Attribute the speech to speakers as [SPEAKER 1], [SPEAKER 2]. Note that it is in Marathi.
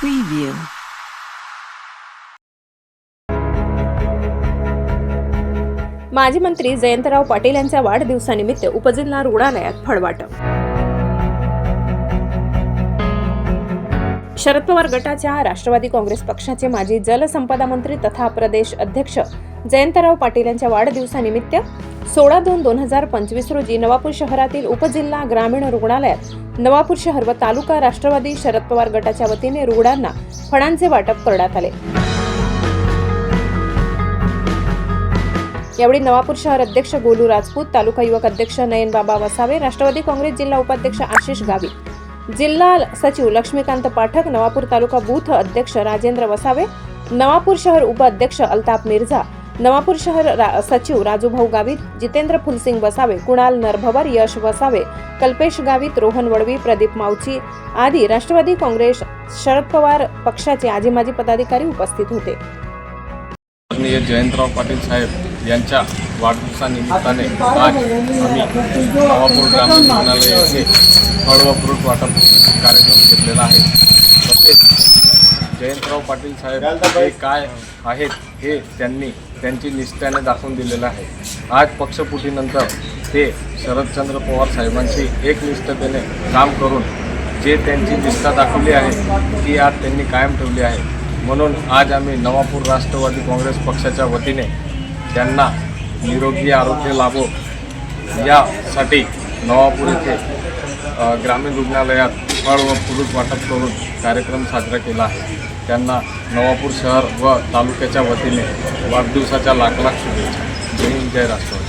[SPEAKER 1] Preview. माजी मंत्री जयंतराव पाटील यांच्या वाढदिवसानिमित्त उपजिल्हा रुग्णालयात फळवाटप शरद पवार गटाच्या राष्ट्रवादी काँग्रेस पक्षाचे माजी जलसंपदा मंत्री तथा प्रदेश अध्यक्ष जयंतराव पाटील यांच्या वाढदिवसानिमित्त सोळा दोन दोन हजार पंचवीस रोजी नवापूर शहरातील उपजिल्हा ग्रामीण रुग्णालयात नवापूर शहर व तालुका राष्ट्रवादी शरद पवार गटाच्या वतीने रुग्णांना फळांचे वाटप करण्यात आले. यावेळी नवापूर शहर अध्यक्ष गोलू राजपूत तालुका युवक अध्यक्ष नयनबाबा वसावे राष्ट्रवादी काँग्रेस जिल्हा उपाध्यक्ष आशिष गावित जिल्हा सचिव लक्ष्मीकांत पाठक नवापूर तालुका बूथ अध्यक्ष राजेंद्र वसावे नवापूर शहर उपाध्यक्ष अल्ताप मिर्झा नवापूर शहर रा- सचिव राजूभाऊ गावित जितेंद्र फुलसिंग वसावे कुणाल नरभवर यश वसावे कल्पेश गावित रोहन वडवी प्रदीप मावची आदी राष्ट्रवादी काँग्रेस शरद पवार पक्षाचे आजी माजी पदाधिकारी उपस्थित होते.
[SPEAKER 2] जयंतराव पाटील साहेब यांच्या वाढदिवसानिमित्ताने आज आम्ही नवापूर ग्रामीण रुग्णालय येथे फळ व फ्रूट वाटप कार्यक्रम घेतलेला आहे. तसेच जयंतराव पाटील साहेब हे काय आहेत हे त्यांनी त्यांची निष्ठ्याने दाखवून दिलेलं आहे. आज पक्षपुटीनंतर ते शरदचंद्र पवार साहेबांशी एकनिष्ठतेने काम करून जे त्यांची निष्ठा दाखवली आहे ती आज त्यांनी कायम ठेवली आहे. म्हणून आज आम्ही नवापूर राष्ट्रवादी काँग्रेस पक्षाच्या वतीने त्यांना निरोगी आरोग्य लाभो यासाठी नवापूर येथे ग्रामीण रुग्णालयात फळ व फ्रूट वाटप करून कार्यक्रम साजरा केला आहे. त्यांना नवापूर शहर व तालुक्याच्या वतीने वाढदिवसाच्या लाख लाख शुभेच्छा. जय हिंद जय राष्ट्रवादी.